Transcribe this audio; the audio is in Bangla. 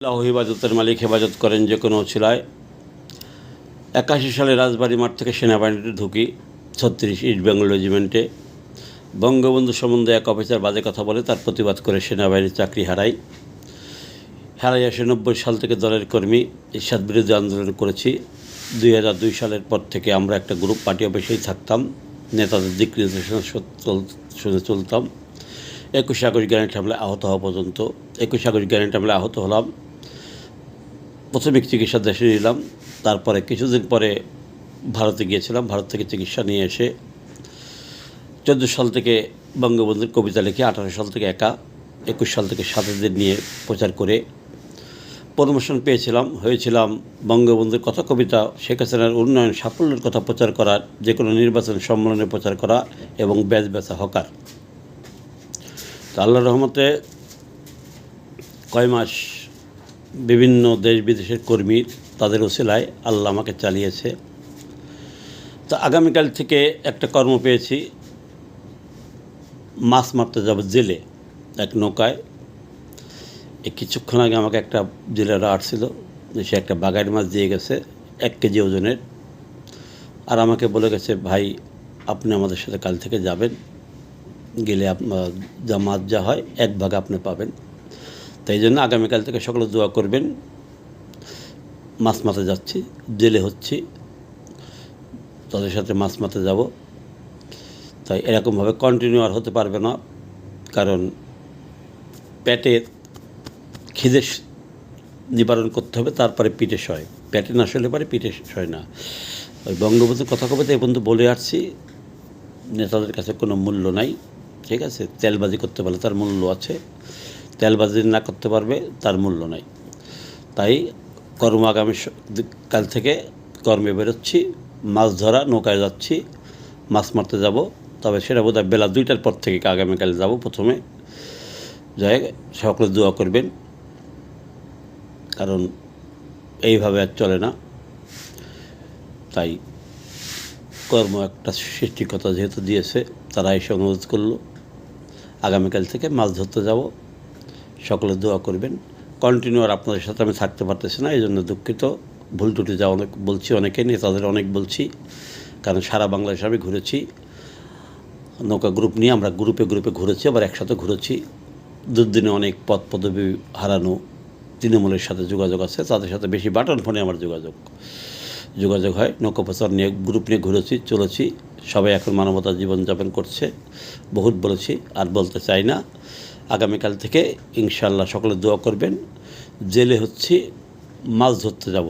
আল্লাহ হেফাজতের মালিক হেফাজত করেন যে কোনো ছিলায় একাশি সালে রাজবাড়ি মাঠ থেকে সেনাবাহিনীতে ঢুকি, ছত্রিশ ইস্ট বেঙ্গল রেজিমেন্টে। বঙ্গবন্ধু সম্বন্ধে এক অফিসার বাজে কথা বলে, তার প্রতিবাদ করে সেনাবাহিনীর চাকরি হারাই। হারাই আসে নব্বই সাল থেকে দলের কর্মী ইস্বাদ বিরোধী আন্দোলন করেছি। দুই হাজার দুই সালের পর থেকে আমরা একটা গ্রুপ পার্টি অফিসেই থাকতাম, নেতাদের দিক নির্দেশনা শুনে চলতাম। একুশে আগস্ট গ্যারেন্ট হামলায় আহত হওয়া পর্যন্ত, একুশে আগস্ট গ্যারেন্ট হামলায় আহত হলাম। প্রাথমিক চিকিৎসা দেশে নিলাম। তারপরে কিছুদিন পরে ভারতে গিয়েছিলাম। ভারত থেকে চিকিৎসা নিয়ে এসে চোদ্দ সাল থেকে বঙ্গবন্ধুর কবিতা লিখে, আঠারো সাল থেকে একা, একুশ সাল থেকে সাথীদের নিয়ে প্রচার করে প্রমোশন পেয়েছিলাম। হয়েছিলাম বঙ্গবন্ধুর কথা কবিতা শেখ হাসিনার উন্নয়ন সাফল্যের কথা প্রচার করার যে কোনো নির্বাচন সম্মেলনে প্রচার করা এবং ব্যাচ বেচা হকার। তো আল্লাহ রহমতে কয় মাস বিভিন্ন দেশ বিদেশের কর্মী তাদের ওসিলায় আল্লাহ আমাকে চালিয়েছে। তো আগামীকাল থেকে একটা কর্ম পেয়েছি, মাছ মারতে যাব জেলে, এক নৌকায়। এই কিছুক্ষণ আগে আমাকে একটা জেলের জেলেরা আসছিল সে একটা বাগাইর মাছ দিয়ে গেছে, এক কেজি ওজনের। আর আমাকে বলে গেছে, ভাই, আপনি আমাদের সাথে কাল থেকে যাবেন, গেলে আপনার যা মাছ যা হয়, এক ভাগ আপনি পাবেন। তাই জন্য আগামীকাল থেকে সকলে দোয়া করবেন। মাছ মারতে যাচ্ছি, জেলে হচ্ছি। তাদের সাথে মাছ মারতে যাব। তাই এরকমভাবে কন্টিনিউ আর হতে পারবে না। কারণ পেটে খিদে নিবারণ করতে হবে, তারপরে পিঠে সয় পেটে না সইলে পারে পিঠে সয় না। ওই বঙ্গবন্ধুর কথা কবে এই বন্ধু বলে আসছি। নেতাদের কাছে কোনো মূল্য নাই। ঠিক আছে? তেলবাজি করতে পারলে তার মূল্য আছে। তেলবাজি না করতে পারবে, তার মূল্য নাই। তাই কর্ম আগামী কাল থেকে কর্মে বেরোচ্ছি, মাছ ধরা, নৌকায় যাচ্ছি, মাছ মারতে যাব। তবে সেটা বোধহয় বেলা দুইটার পর থেকে আগামীকাল যাব প্রথমে। যাই, সকলে দোয়া করবেন। কারণ এইভাবে আর চলে না। তাই কর্ম একটা সৃষ্টিকতা যেহেতু দিয়েছে তারা এসে অনুরোধ করল। আগামীকাল থেকে মাছ ধরতে যাব। সকলে দোয়া করবেন। কন্টিনিউ আর আপনাদের সাথে আমি থাকতে পারতেছি না এই জন্য দুঃখিত। ভুল টুটি যা অনেক বলছি অনেকে নিয়ে নেতাদের অনেক বলছি। কারণ সারা বাংলাদেশে আমি ঘুরেছি। নৌকা গ্রুপ নিয়ে আমরা গ্রুপে গ্রুপে ঘুরেছি, আবার একসাথে ঘুরেছি। দুদিনে অনেক পদ পদবি হারানো তৃণমূলের সাথে যোগাযোগ আছে, তাদের সাথে বেশি বাটন ফোনে আমার যোগাযোগ। যোগাযোগ হয়, নৌকা প্রচার নিয়ে গ্রুপ নিয়ে ঘুরেছি, চলেছি। সবাই এখন মানবতার জীবনযাপন করছে। বহুত বলেছি, আর বলতে চাই না। আগামীকাল থেকে ইনশাল্লাহ সকলে দোয়া করবেন। জেলে হচ্ছে মাছ ধরতে যাব।